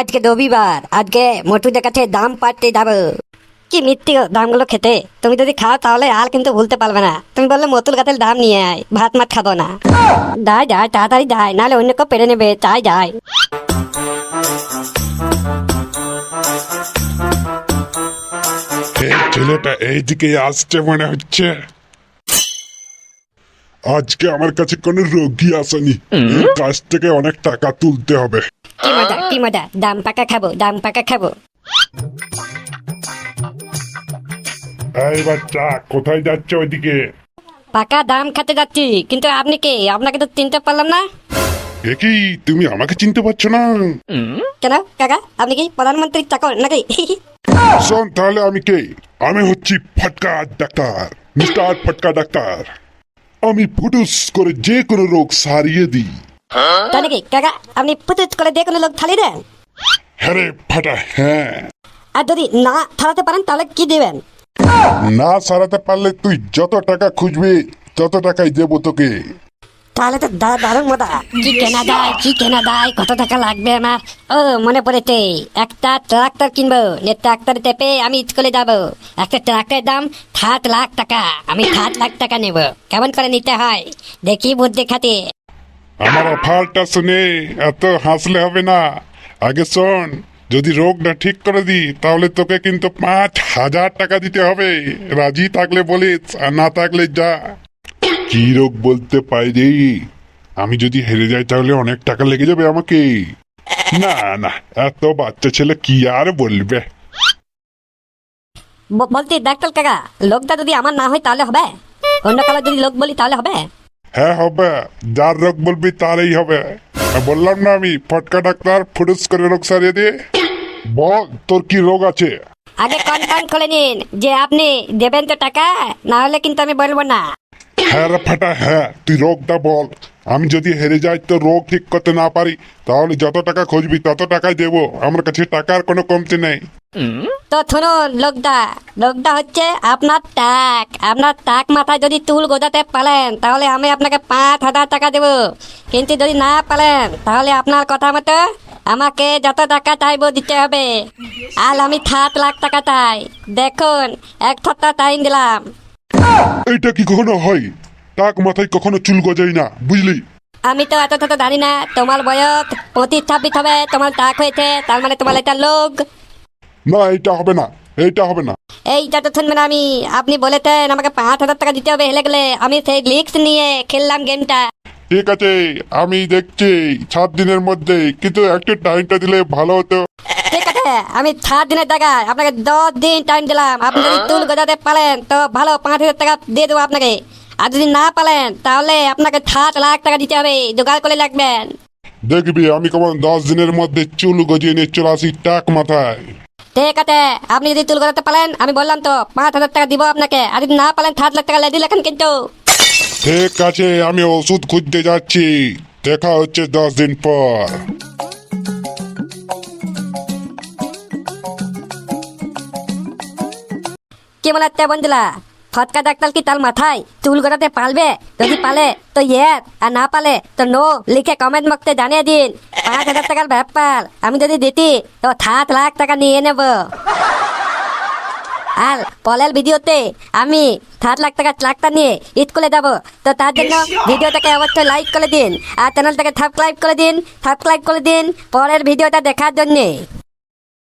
আজকে রবিবার আজকে মটুদের কাছে দাম পাঠতে যাব কি মিথ্যে দামগুলো খেতে। তুমি যদি খাও তাহলে আর কিন্তু ভুলতে পারবে না। তুমি বললে মতুল গাছের দাম নিয়ে আয় ভাত মাত খাব না। যায় যায় তাড়াতাড়ি যায় নাহলে অন্য কেউ পেরে নেবে। তাই যায় এই ছেলেটা এইদিকে আসছে মনে হচ্ছে। আজকে আমার কাছে কোনো রোগী আসেনি। কাছ থেকে অনেক টাকা তুলতে হবে। কি মজা কি মজা দাম পাকা খাব দাম পাকা খাব এই বাচ্চা কোথায় যাচ্ছে ওইদিকে? পাকা দাম খেতে যাচ্ছি কিন্তু আপনি কে? আপনাকে তো চিনতে পারলাম না। এ তুমি আমাকে চিনতে পারছ না? কেন? কাকা আপনি কি প্রধানমন্ত্রীর চাকর নাকি? শোন তাহলে আমি কে? আমি হচ্ছি ফটকা ডাক্তার মিস্টার ফটকা ডাক্তার। আমি ফুটুস করে যে কোনো রোগ সারিয়ে দিই। তাই নাকি কাকা আপনি পুতুচ করে দিয়ে কোনো লোক থালি দেন? হ্যাঁ রে ফাটা হ্যাঁ। আর যদি না থালাতে পারেন তাহলে কি দিবেন? না সারাতে পারলে তুই যত টাকা খুঁজবি তত টাকাই দেবো তোকে। তাহলে তো দা- দারুণ মজা। কি কেনা যায় কি কেনা যায় কত টাকা লাগবে আমার? ও মনে পড়েছে একটা ট্রাক্টর কিনবো ট্রাক্টর চেপে আমি স্কুলে যাব। একটা ট্রাক্টরের দাম সাত লাখ টাকা আমি সাত লাখ টাকা নেব। কেমন করে নিতে হয়? দেখি বুদ্ধি খাতে আমার অফারটা শুনে এত হাসলে হবে না। আগে শোন, যদি রোগটা ঠিক করে দিই তাহলে তোকে কিন্তু পাঁচ হাজার টাকা দিতে হবে। রাজি থাকলে বলিস, আর না থাকলে যা। কি রোগ বলতে পারি আমি যদি হেরে যাই, তাহলে অনেক টাকা লেগে যাবে আমাকে। না না, এত বাচ্চা ছেলে কি আর বলবে? ব- বলছি ডাক্তার কাকা, লোকটা যদি আমার না হয় তাহলে হবে? অন্য কারও যদি লোক বলি, তাহলে হবে? হ্যাঁ হবে। যার রোগ বলবি তারই হবে। বললাম না আমি ফটকা ডাক্তার ফুটুস করে রোগ সারিয়ে দিয়ে বল তোর কি রোগ আছে? আগে কনফার্ম করে নিন যে আপনি দেবেন তো টাকা না হলে কিন্তু আমি বলব না। হ্যাঁ রে ফাটা হ্যাঁ তুই রোগটা বল। আমি যদি হেরে যাই তো রোগ ঠিক করতে না পারি তাহলে যত টাকা খুঁজবি তত টাকাই দেবো। আমার কাছে টাকার কোনো কমতি নেই। তো শুনুন লোকদা লোকদা হচ্ছে আপনার টাক। আপনার টাক মাথায় যদি চুল গোজাতে পারেন তাহলে আমি আপনাকে পাঁচ হাজার টাকা দেব। কিন্তু যদি না পারেন তাহলে আপনার কথা মতো আমাকে যত টাকা চাইব দিতে হবে। আর আমি সাত লাখ টাকা চাই। দেখুন এক সপ্তাহ টাইম দিলাম। এইটা কি কখনো হয়? টাক মাথায় কখনো চুল গজাই না বুঝলি? আমি তো এত তত জানি না তোমার বয়স পঁচিশ ছাব্বিশ হবে তোমার টাক হয়েছে তার মানে তোমার এটা লোক। না এইটা হবে না এইটা হবে না। এইটা তো শুনবেন আমি। আপনি বলেছেন আমাকে পাঁচ হাজার টাকা দিতে হবে হেলে গেলে আমি সেই লিক্স নিয়ে খেললাম গেমটা। ঠিক আছে আমি দেখছি সাত দিনের মধ্যে কিন্তু একটু টাইমটা দিলে ভালো হতো। ঠিক আছে আমি সাত দিনের জায়গায় আপনাকে দশ দিন টাইম দিলাম। আপনি যদি চুল গজাতে পারেন তো ভালো পাঁচ হাজার টাকা দিয়ে দেবো আপনাকে। আর যদি না পারেন তাহলে আপনাকে সাত লাখ টাকা দিতে হবে জোগাড় করে রাখবেন। দেখবি আমি কেমন দশ দিনের মধ্যে চুল গজিয়ে নিয়ে চলে আসি টাক মাথায়। ঠিক আছে আপনি যদি চুল করাতে পারেন আমি বললাম তো পাঁচ হাজার টাকা দিব আপনাকে আর যদি না পারেন সাত লাখ টাকা লেদি লেখেন কিন্তু। ঠিক আছে আমি ওষুধ খুঁজতে যাচ্ছি। দেখা হচ্ছে দশ দিন পর। কি মনে হচ্ছে বন্ধুলা ফটকা ডাক্তার কি তার মাথায়? চুল গড়াতে পারবে যদি পালে তো ইয়েস আর না পালে তো নো লিখে কমেন্ট বক্সে জানিয়ে দিন। পাঁচ হাজার টাকার ব্যাপার আমি যদি দিতি তো সাত লাখ টাকা নিয়ে নেব। আর পরের ভিডিওতে আমি সাত লাখ টাকা ট্রাক্টর নিয়ে স্কুলে যাব। তো তার জন্য ভিডিওটাকে অবশ্যই লাইক করে দিন। আর চ্যানেলটাকে সাবস্ক্রাইব করে দিন সাবস্ক্রাইব করে দিন পরের ভিডিওটা দেখার জন্যে।